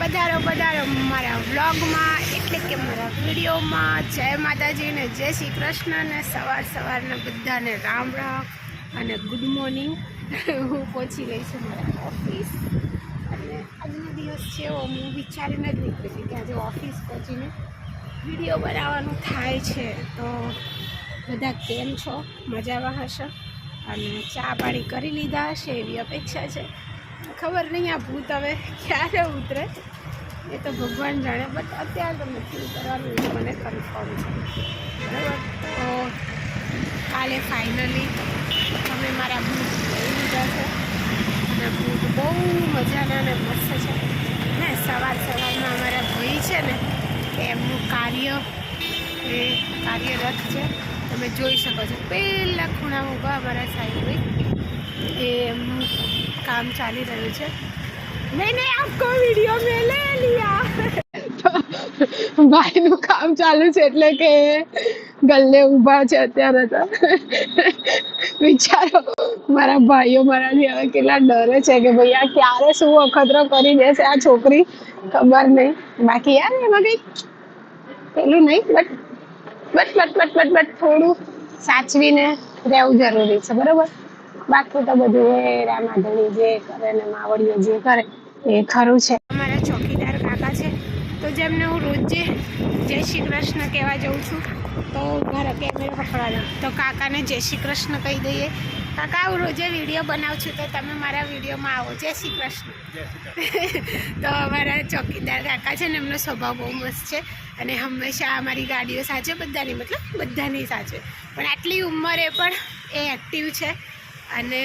પધારો પધારો. મારા વ્લોગમાં એટલે કે મારા વિડીયોમાં જય માતાજીને જય શ્રી કૃષ્ણને સવાર સવારના બધાને રામ રામ અને ગુડ મોર્નિંગ હું પહોંચી ગઈ છું મારા ઓફિસ અને આજનો દિવસ છે એવો હું વિચારીને જ નીકળી કે આજે ઓફિસ પહોંચીને વીડિયો બનાવવાનું થાય છે. તો બધા કેમ છો? મજામાં હશો? અને ચા પાણી કરી લીધા હશે એવી અપેક્ષા છે. ખબર નહીં આ ભૂત હવે ક્યારે ઉતરે? એ તો ભગવાન જાણે બટ અત્યારે તો નથી ઉતરવાનું એ મને કન્ફર્મ છે. બરાબર? તો કાલે ફાઇનલી તમે મારા ભૂત લઈ લીધા છે. અને ભૂત બહુ મજાના અને મસ્ત છે. ને સવાર સવારમાં અમારા ભાઈ છે ને, એમનું કાર્ય એ કાર્યરત છે. તમે જોઈ શકો છો. પહેલાં ખૂણામાં ઊભા અમારા સાહેબ. એ એમનું કામ ચાલી રહ્યું છે. મેને આપકો વિડિયો મે લે લિયા. ભાઈ નું કામ ચાલુ છે એટલે કે ગલ્લે ઊભા છે અત્યારે તો. વિચારો, મારા ભાઈઓ મારાથી હવે કેટલા ડરે છે કે ભાઈ આ ક્યારે શું અખતરો કરી દેશે આ છોકરી, ખબર નહીં. બાકી યાર એમાં કંઈક પેલું નહીં, but but but but but but થોડું સાચવીને રહેવું જરૂરી છે, બરોબર? બાકી તો બધું એ રામાધણી જે કરે ને માવડીઓ જે કરે એ ખરું છે. અમારા ચોકીદાર કાકા છે. તો જેમને હું રોજે જય શ્રી કૃષ્ણ કહેવા જાઉં છું તો મારા કેમેરો પકડવાનો. તો કાકાને જય શ્રી કૃષ્ણ કહી દઈએ. કાકા હું રોજે વીડિયો બનાવું છું તો તમે મારા વિડીયોમાં આવો. જય શ્રી કૃષ્ણ. તો અમારા ચોકીદાર કાકા છે ને એમનો સ્વભાવ બહુ મસ્ત છે અને હંમેશા અમારી ગાડીઓ સાચે બધાની મતલબ બધાની સાચે પણ આટલી ઉંમરે પણ એ એક્ટિવ છે. અને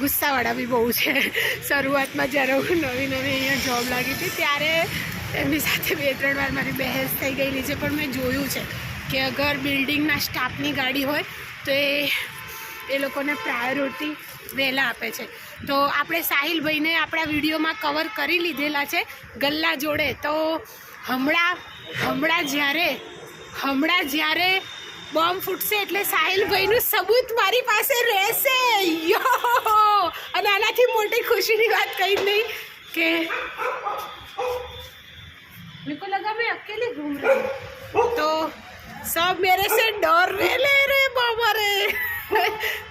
ગુસ્સાવાળા બી બહુ છે. શરૂઆતમાં જ્યારે હું નવી નવી અહીંયા જોબ લાગી હતી, ત્યારે એમની સાથે બે ત્રણ વાર મારી બહેસ થઈ ગયેલી છે. પણ મેં જોયું છે કે અગર બિલ્ડિંગના સ્ટાફની ગાડી હોય, તો એ એ લોકોને પ્રાયોરિટી વહેલા આપે છે. તો આપણે સાહિલભાઈને આપણા વિડીયોમાં કવર કરી લીધેલા છે ગલ્લા જોડે. તો હમણાં હમણાં જ્યારે હમણાં જ્યારે બોમ્બ ફૂટશે એટલે સાહિલભાઈનું સબૂત મારી પાસે રહેશે. યો! અને આનાથી મોટી ખુશીની વાત કહી નહીં કે મેકો લગા મેં અકેલી ઘૂમ રહી. તો સબ મેરે સે ડર રે લે રે બાબા રે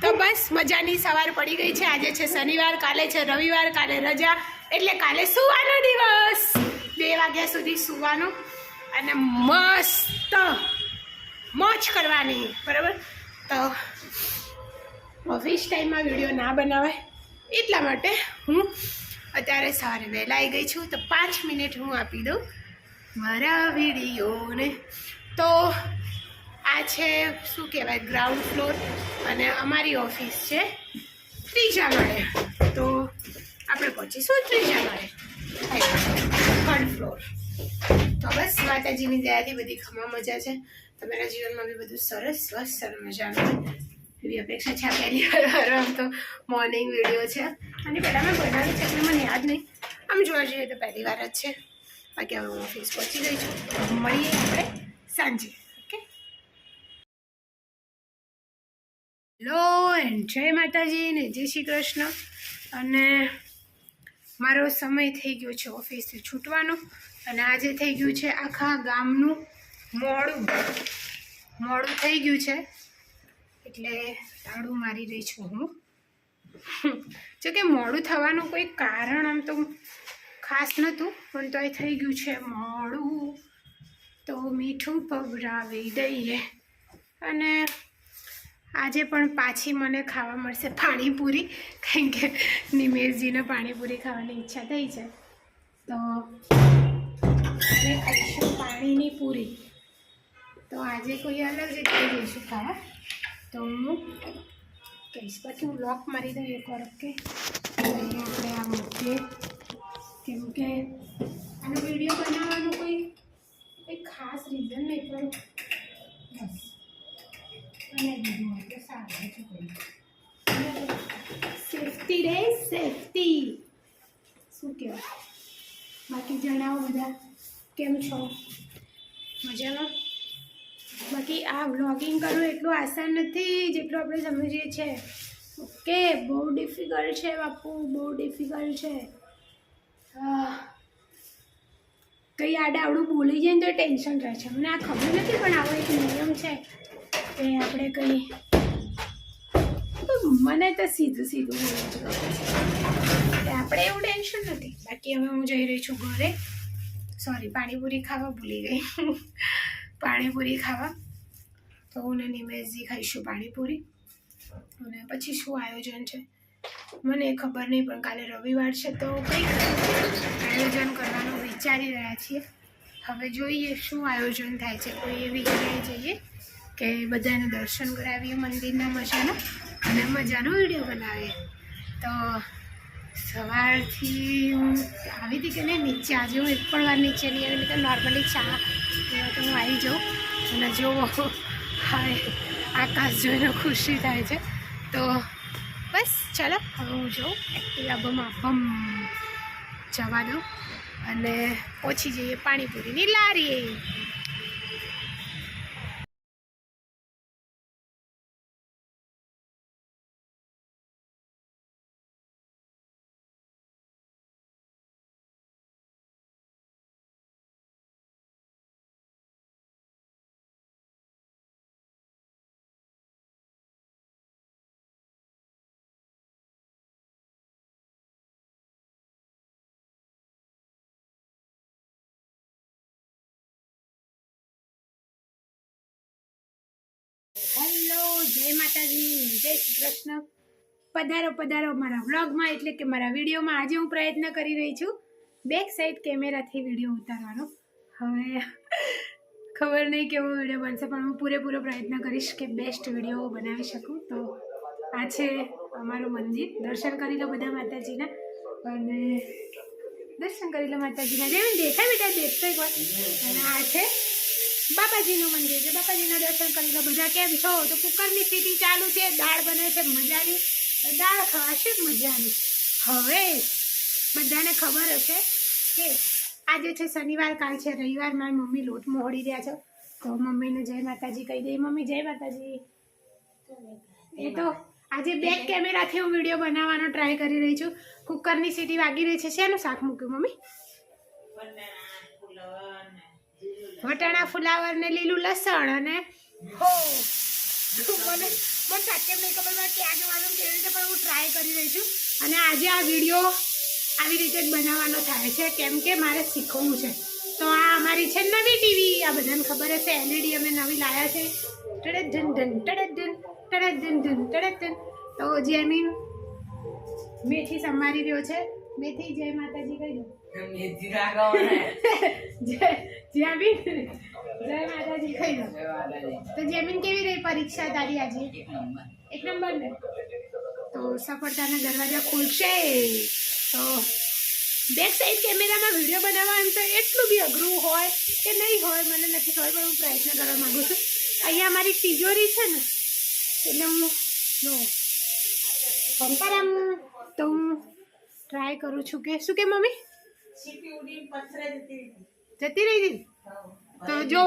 તો બસ મજાની સવાર પડી ગઈ છે. આજે છે શનિવાર કાલે છે રવિવાર કાલે રજા. એટલે કાલે સુવાનો દિવસ. બે વાગ્યા સુધી સુવાનું. અને મસ્ત મોજ કરવાની, બરાબર? તો ઓફિસ ટાઈમમાં વીડિયો ના બનાવાય. એટલા માટે હું અત્યારે સવારે વહેલા આવી ગઈ છું, તો પાંચ મિનિટ હું આપી દઉં મારા વિડીયોને. તો આ છે, શું કહેવાય ગ્રાઉન્ડ ફ્લોર અને અમારી ઓફિસ છે ત્રીજા માળે. તો આપણે પહોંચીશું ત્રીજા માળે. થર્ડ ફ્લોર તો બસ, માતાજીની દયાથી બધી ખમા મજા છે. તમારા જીવનમાં બી બધું સરસ, સ્વસ્થ અને મજાનું એવી અપેક્ષા છે આ પહેલી વાર આમ તો મોર્નિંગ વીડિયો છે. અને પહેલાં મેં બનાવ્યું છે એટલે મને યાદ નહીં. આમ જોવા જઈએ તો પહેલી વાર જ છે. બાકી હવે હું ઓફિસ પહોંચી ગઈ છું. મળીએ આપણે સાંજે, ઓકે? હેલો એન્ડ જય માતાજી ને જય શ્રી કૃષ્ણ. અને મારો સમય થઈ ગયો છે ઓફિસથી છૂટવાનો. અને આજે થઈ ગયું છે આખા ગામનું મોડું મોડું થઈ ગયું છે. એટલે તાળું મારી રહી છું હું. જો કે મોડું થવાનું કોઈ કારણ આમ તો ખાસ નહોતું, પણ તો એ થઈ ગયું છે મોડું. તો મીઠું પવરાવી દઈએ. અને આજે પણ પાછી મને ખાવા મળશે પાણીપુરી, કારણ કે નિમેશજીને પાણીપુરી ખાવાની ઈચ્છા થઈ છે. તો અમે ખાઈશું પાણીની પૂરી. તો આજે કોઈ અલગ જગ્યાએ જઈશું ખાવા. તો હું કહીશ, પછી હું લોક મારી દઉં એક વાર ઓકે આપણે આ મૂકીએ. કેમ કે આનો વીડિયો બનાવવાનું કોઈ કોઈ ખાસ રીઝન નહીં, પણ બસ. અને દીધું એટલે સારું છે કોઈ સેફટી રે સેફટી શું કહેવાય? બાકી જણાવો બધા. કેમ છો? મજામાં? બાકી આ વ્લોગિંગ કરવું એટલું આસાન નથી જેટલું આપણે સમજીએ છીએ ઓકે, બહુ ડિફિકલ્ટ છે બાપુ, બહુ ડિફિકલ્ટ છે. કંઈ કંઈ આવડું બોલી જાય ને તો ટેન્શન રહે છે. મને આ ખબર નથી પણ આવો એક નિયમ છે કે આપણે કંઈ મને તો સીધું સીધું આપણે એવું ટેન્શન નથી. બાકી હવે હું જઈ રહી છું ઘરે. સોરી પાણીપુરી ખાવા ભૂલી ગઈ. પાણીપુરી ખાવા. તો હું ને નિમેશજી ખાઈશું પાણીપુરી અને પછી શું આયોજન છે? મને ખબર નહીં, પણ કાલે રવિવાર છે તો કંઈક આયોજન કરવાનું વિચારી રહ્યા છીએ. હવે જોઈએ શું આયોજન થાય છે. કોઈ એવી જગ્યાએ જઈએ કે બધાને દર્શન કરાવીએ મંદિરના મજાના અને મજાનો વીડિયો બનાવીએ. તો સવારથી હું આવી હતી કે નહીં, નીચે આજે હું એક પણ વાર નીચે નહીં આવી તો નોર્મલી ચા પીવા તો હું આવી જાઉં. અને જો હવે આકાશ જોઈને ખુશી થાય છે. તો બસ, ચાલો, હવે હું જોઉં એક્ટિવા બમ બમ જવા દઉં. અને પહોંચી જઈએ પાણીપુરીની લારીએ. માતાજી જય શ્રી કૃષ્ણ. પધારો પધારો મારા વ્લોગમાં, એટલે કે મારા વિડીયોમાં. આજે હું પ્રયત્ન કરી રહી છું બેક સાઈડ કેમેરાથી વીડિયો ઉતારવાનો. હવે ખબર નહીં કેવો વીડિયો બનશે, પણ હું પૂરેપૂરો પ્રયત્ન કરીશ કે બેસ્ટ વીડિયો બનાવી શકું. તો આ છે અમારું મંદિર. દર્શન કરી લો બધા માતાજીના. અને દર્શન કરી લો માતાજીના. જેમ દેખાય બેટા, દેખતો એક વાર. અને આ છે બાપાજીનું મંદિર છે. બાપાજીના દર્શન કરી લો. બધા કેમ છો? તો કુકરની સીટી ચાલુ છે. દાળ બને છે. મજાની. દાળ ખવાશે મજાની? હવે બધાને ખબર હશે કે આજે છે શનિવાર, કાલ છે રવિવાર. મારી મમ્મી લોટ મોહડી રહ્યા છે. તો મમ્મીને જય માતાજી કહી દઈએ. મમ્મી, જય માતાજી. એ તો આજે બેક કેમેરાથી હું વીડિયો બનાવવાનો ટ્રાય કરી રહી છું. કુકરની સીટી વાગી રહી છે. શેનું શાક મૂક્યું, મમ્મી? વટાણા ફુલાવર ને લીલું લસણ અને હો. મને મને સાચે નહીં ખબર પડે કે કેવી રીતે પણ હું ટ્રાય કરી રહી છું. અને આજે આ વીડિયો આવી રીતે જ બનાવવાનો થાય છે, કેમ કે મારે શીખવું છે. તો આ અમારી છે નવી ટીવી આ બધાને ખબર હશે એલઈડી અમે નવી લાયા છે. ટડક ધન ધન ટડક ધન ટડક ધન ધન ટડક ધન તો જેમીન મેથી સંભાળી રહ્યો છે. મેથી જય માતાજી કહી દો. જય જય માતાજી કહી દો તો જેમીન કેવી રહી પરીક્ષા તારી આજે? એક નંબર. ને? તો સફળતાના દરવાજા ખુલશે. તો બેક સાઈડ કેમેરામાં વીડિયો બનાવવા એમ તો એટલું બી અઘરું હોય કે નહીં હોય મને નથી ખબર પણ હું પ્રયત્ન કરવા માંગુ છું. અહીંયા મારી તિજોરી છે ને એટલે હું જો કંકારામ તો હું ટ્રાય કરું છું કે શું કે મમ્મી? જતી રહી. હતી? તો જો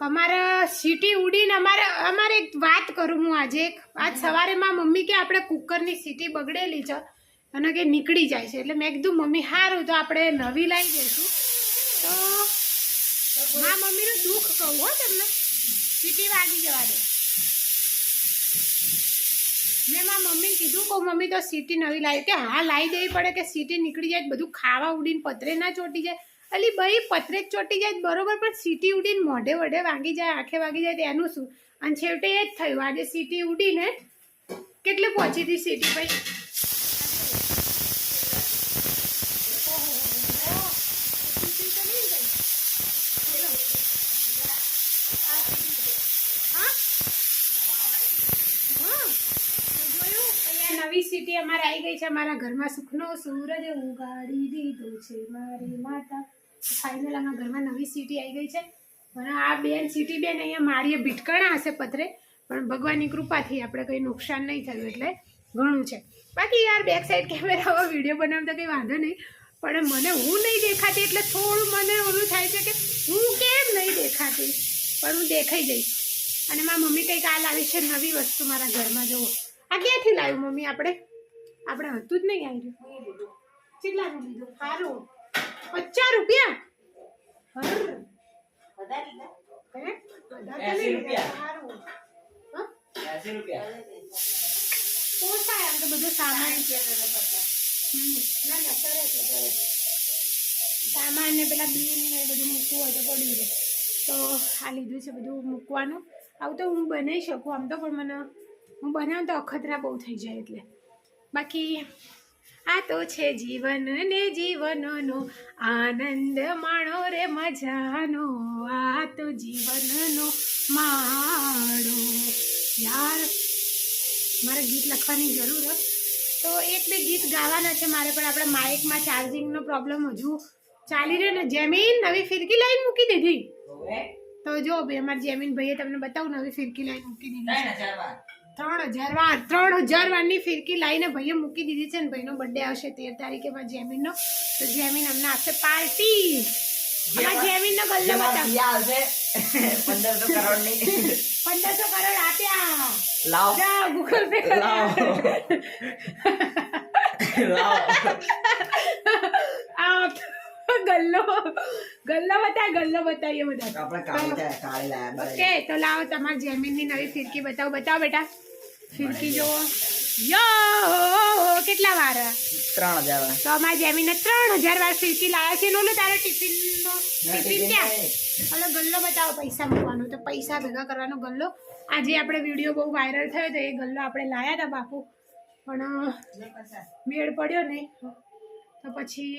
અમારે સીટી ઉડીને અમારે અમારે એક વાત કરું હું આજે એક. આજ સવારે માં મમ્મી કે આપણે કુકરની સીટી બગડેલી છે અને કે નીકળી જાય છે. એટલે મેં કીધું મમ્મી સારું તો આપણે નવી લાવી દઈશું. તો મા મમ્મીનું દુઃખ કહું હો તમને. સીટી વાગી જવા દે. મેં મારા મમ્મી કીધું, કહું, મમ્મી, તો સીટી નવી લાવી. કે હા, લાવી દેવી પડે કે સીટી નીકળી જાય, બધું ખાવા ઉડીને પતરે ના ચોટી જાય. અલી ભાઈ પતરે જ ચોટી જાય બરોબર, પણ સીટી ઉડીને મોઢે વઢે વાગી જાય, આંખે વાગી જાય એનું શું? અને છેવટે એ જ થયું. આજે સીટી ઉડીને કેટલે પહોંચી હતી સીટી ભાઈ નવી સિટી અમારે આવી ગઈ છે. અમારા ઘરમાં સુખનો સૂરજ ઉગાડી દીધો છે. મારી માતા ફાઇનલ અમારા ઘરમાં નવી સિટી આવી ગઈ છે. અને આ બેન સિટી બેન અહીંયા મારીએ ભીટકણા હશે પથરે, પણ ભગવાનની કૃપાથી આપણે કંઈ નુકસાન નહીં થયું એટલે ઘણું છે. બાકી યાર બેક સાઈડ કેમેરામાં વીડિયો બનાવતા કંઈ વાંધો નહીં, પણ મને હું નહીં દેખાતી એટલે થોડું મને ઓલું થાય છે કે હું કેમ નહીં દેખાતી? પણ હું દેખાઈ જઈશ. અને મારા મમ્મી કંઈક આ લાવી છે નવી વસ્તુ મારા ઘરમાં, જુઓ. આ ક્યાંથી લાવ્યું મમ્મી આપણે? આપણે હતું જ નહીં આવ્યું કેટલાનું લીધું. સારું પચાસ રૂપિયા? પોસાય આમ તો બધો સામાન. હમ. ના ના સરસ સરસ સામાન ને પેલા બિલ ને એ બધું મૂકવું હોય તો પડી રહે. તો આ લીધું છે બધું મૂકવાનું. આવું તો હું બનાવી શકું આમ તો પણ મને હું બનાવું તો અખતરા બહુ થઈ જાય એટલે. બાકી આ તો છે જીવન ને જીવનનો આનંદ માણો રે મજાનો. આ તો જીવનનો માણો યાર મારે ગીત લખવાની જરૂર તો એક બે ગીત ગાવાના છે મારે પણ આપણે માઇકમાં ચાર્જિંગનો પ્રોબ્લેમ હજુ ચાલી રહ્યો ને. જેમીન નવી ફિરકી લાઈન મૂકી દીધી. તો જો ભાઈ અમારા જેમીન ભાઈએ તમને બતાવું નવી ફિરકી લાઈન મૂકી દીધી. ત્રણ હજાર ત્રણ હજાર વારની ત્રણ હજાર વારની ફિરકી લાઈને ભાઈએ મૂકી દીધી છે ને ભાઈનો બર્થડે આવશે તેર તારીખે મારા જેમીનનો. તો જેમીન અમને આપશે પાર્ટી. અમારા જેમીનનો ગલ્લો જેમાં બતાવ. પિયા આવશે પંદરસો કરોડની પંદરસો કરોડ આપ્યા. લાવ. જાઓ ગૂગલ પે લાવ. લાવ. ગલ્લો ગલ્લો બતાય ગલ્લો બતાવીએ બધા. ઓકે તો લાવો તમારી જેમીનની નવી ફિરકી બતાવો. બતાવો બેટા. ફિરકી જો યો કેટલા વાર? ત્રણ હજાર. વાર તો અમારા જેમીને ત્રણ હજાર વાર ફિરકી લાવે છે નોલું તારો ટિફિનનો ટિફિન ક્યાં? ઓલો ગલ્લો બતાવો પૈસા મૂકવાનો તો પૈસા ભેગા કરવાનો ગલ્લો. આજે આપણે વીડિયો બહુ વાયરલ થયો તો એ ગલ્લો આપણે લાયા હતા બાપુ. પણ મેળ પડ્યો ને તો પછી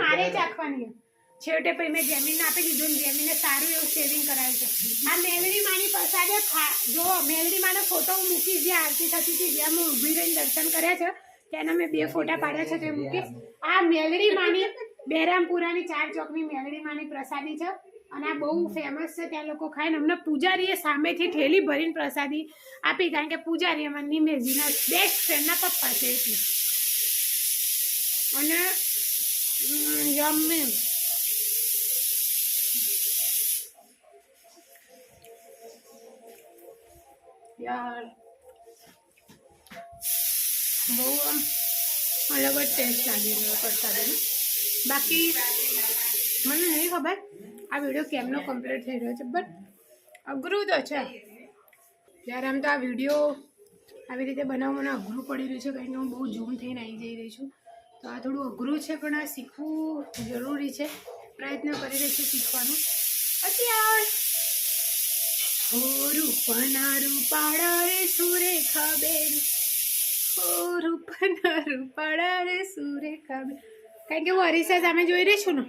મારે જ રાખવાની છેવટે પછી મેં જમીન આપી દીધું ને જમીને સારું એવું સેવિંગ કરાવ્યું છે. આ મેલડી માની પ્રસાદે જો મેલડી માનો ફોટો હું મૂકીશ જે આરતી થતી હતી જ્યાં હું ઊભી રહીને દર્શન કર્યા છે તેના મેં બે ફોટા પાડ્યા છે તે મૂકીશ. આ મેલડી માની બેરામપુરાની ચાર ચોકની મેલડી માની પ્રસાદી છે. અને આ બહુ ફેમસ છે ત્યાં લોકો ખાય ને અમને પૂજારીએ સામેથી ઠેલી ભરીને પ્રસાદી આપી કારણ કે પૂજારી અમારા નિમેશજીના બેસ્ટ ફ્રેન્ડના પપ્પા છે એટલે. અને હમ, યાર બહુ આમ અલગ જ ટેસ્ટ લાગી રહ્યો પ્રસાદીનો બાકી મને નહીં ખબર. આ વીડિયો કેમનો કમ્પ્લીટ થઈ રહ્યો છે બટ અઘરું તો છે. જ્યારે આમ તો આ વીડિયો આવી રીતે બનાવવા મને અઘરું પડી રહ્યું છે, કારણ કે હું બહુ ઝૂમ થઈને આવી જઈ રહી છું. તો આ થોડું અઘરું છે, પણ આ શીખવું જરૂરી છે. પ્રયત્ન કરી રહી છું શીખવાનું. પછી યાર ઓ રૂપના રૂપાળા રે સુરેખા બેન. ઓ રૂપના રૂપાળા રે સુરેખા બેન. કારણ કે હું અરીસા સામે જોઈ રહી છું ને,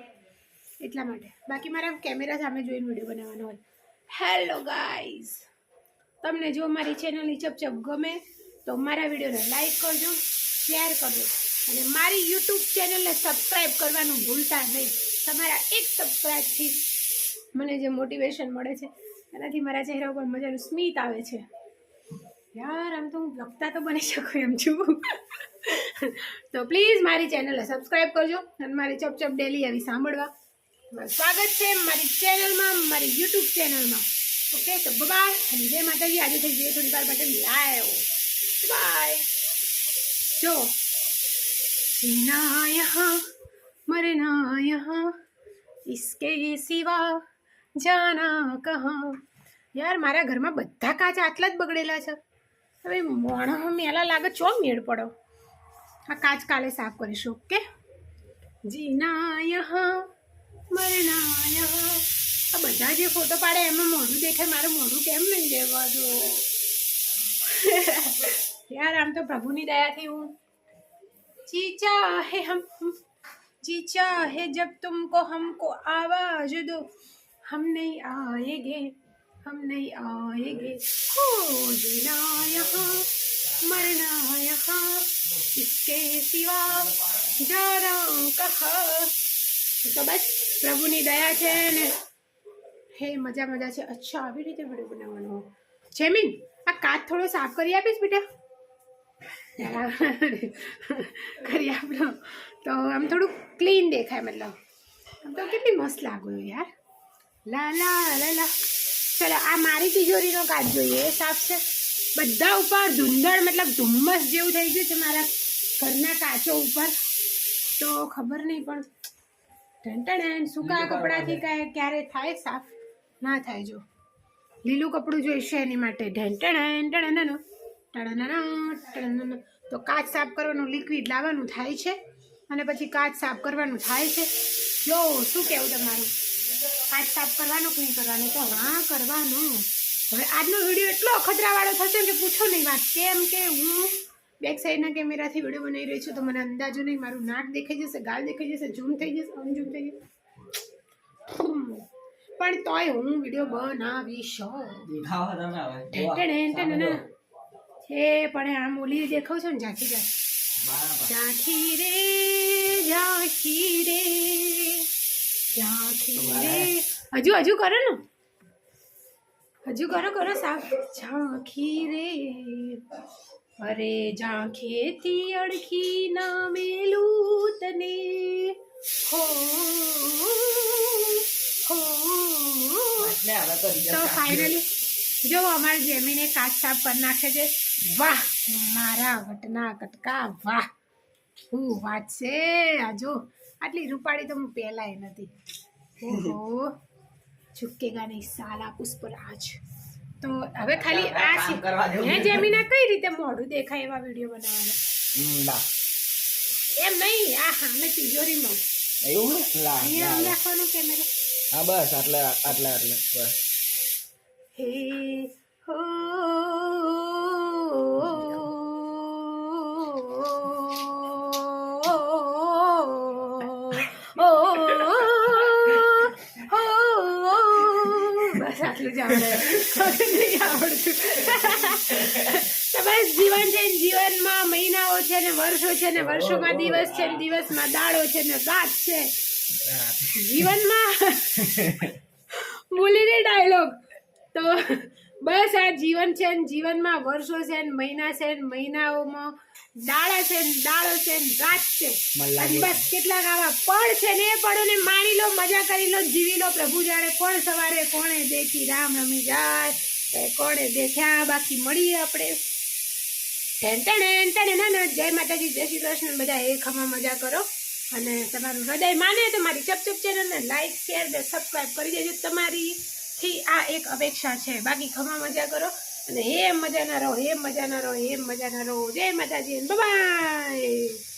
એટલા માટે. બાકી મારા કેમેરા સામે જોઈને વીડિયો બનાવવાનો હોય. હેલો ગાઈઝ તમને જો મારી ચેનલની ચપચપ ગમે, તો મારા વિડીયોને લાઈક કરજો શેર કરજો. અને મારી યુટ્યુબ ચેનલને સબસ્ક્રાઈબ કરવાનું ભૂલતા નહીં. તમારા એક સબસ્ક્રાઈબથી મને જે મોટિવેશન મળે છે એનાથી મારા ચહેરા ઉપર મજાનું સ્મિત આવે છે યાર આમ તો હું લખતા તો બની શકું એમ છું તો પ્લીઝ મારી ચેનલને સબસ્ક્રાઈબ કરજો અને મારી ચપચપ ડેલી આવી સાંભળવા તમારું સ્વાગત છે મારી ચેનલમાં મારી યુટ્યુબ ચેનલમાં ઓકે તો બાય અને જય માતાજી આજે થઈ જઈએ થોડી વાર માટે લાયો બાય જો जीना यहाँ मरना यहाँ इसके सिवा જાના કહા. યાર, મારા ઘરમાં બધા કાચ આટલા જ બગડેલા છે. હવે મોણો મેલા લાગે ચો મેળ પડો. આ કાચ કાલે સાફ કરીશ, ઓકે? જીનાય મરણાય આ બધા જે ફોટો પાડે, એમાં મોઢું દેખાય, મારું મોઢું કેમ નહીં લેવા જો યાર, આમ તો પ્રભુની દયાથી હું ચીચા હે હમ ચીચા હે જબ તુમકો હમકો આવાજ દો. हम नहीं आएंगे हम नहीं आएंगे हो जीना यहाँ मरना यहाँ इसके सिवा जाना कहा તો બસ પ્રભુની દયા છે ને હે મજા મજા છે અચ્છા આવી રીતે વિડીયો બનાવવાનો જેમીન આ કાચ થોડો સાફ કરી આપીશ બેટા કરી આપણો તો આમ થોડું ક્લીન દેખાય મતલબ આમ તો કેટલી મસ્ત લાગો યાર લા લા લા લા ચલો આ મારી તિજોરીનો કાચ જોઈએ એ સાફ છે બધા ઉપર ધુંધળ મતલબ ધુમ્મસ જેવું થઈ ગયું છે મારા ઘરના કાચો ઉપર તો ખબર નહીં પણ ઢંટણ સૂકા કપડાથી કાંઈ ક્યારે થાય સાફ ના થાય જો લીલું કપડું જોઈશે એની માટે ઢેંટણ તો કાચ સાફ કરવાનું લિક્વિડ લાવવાનું થાય છે અને પછી કાચ સાફ કરવાનું થાય છે જો શું કહેવું તમારું કાચ સાફ કરવાનો કે નહીં કરવાનો. તો હા કરવાનો. હવે આજનો વીડિયો એટલો અખતરાવાળો થશે કે પૂછો નહીં વાત. કેમ કે હું બેક સાઈડના કેમેરાથી વીડિયો બનાવી રહી છું તો મને અંદાજો નહીં મારું નાક દેખાઈ જશે ગાલ દેખાઈ જશે ઝૂમ થઈ જશે અનઝૂમ થઈ જશે. પણ તોય હું વીડિયો બનાવીશ. હે પણ આમ ઓલી દેખાવ છો ને ઝાંખી ઝાંખી. ઝાંખી રે ઝાંખી રે. હજુ હજુ કરો ને હજુ કરો કરો સાફ ઝાંખી રે અરે ઝાંખેથી અડખી ના મેલું તને હો હો એટલે હવે કરી તો દે. ફાઇનલી જો અમારી જેમીને કાચ સાફ કરી નાખે છે વાહ મારા વટના કટકા વાહ હું વાત છે આ જો આટલી રૂપાળી તો હું પહેલાય નથી. ઓહો. ચૂકેગા નહીં સાલા પુષ્પરાજ તો હવે ખાલી આ હે જેમીના કઈ રીતે મોઢું દેખાય એવા વીડિયો બનાવવાના? એમ નહીં આ સામે તિજોરીમાં. એવું? લા, અહીંયા. રાખવાનો કેમેરો. હા બસ આટલા આટલા આટલા બસ. હે જ આવડે. નહીં આવડતું. બસ જીવન છે જીવનમાં મહિનાઓ છે ને વર્ષો છે ને વર્ષોમાં દિવસ છે ને દિવસમાં દાડો છે ને રાત છે. જીવનમાં બોલી રે ડાયલોગ તો બસ આ જીવન છે ને જીવનમાં વર્ષો છે ને મહિના છે ને મહિનાઓમાં દાડા છે ને દાડો છે ને રાત છે. અને બસ કેટલાક આવા પળ છે ને એ પળોને માણી લો મજા કરી લો જીવી લો. પ્રભુ જાણે કોણ સવારે કોણે દેખી રામ રમી જાય. એ કોણે દેખ્યા? બાકી મળીએ આપણે. ના ના જય માતાજી જય શ્રી કૃષ્ણ. બધા એ ખમા મજા કરો. અને તમારું હૃદય માને તો મારી ચપચપ ચેનલને લાઈક શેર ને સબસ્ક્રાઈબ કરી દેજો. તમારી થી આ એક અપેક્ષા છે. બાકી ખમા મજા કરો. અને હે મજાના રહો હે મજાના રહો હે મજાના રહો જય માતાજી બાય.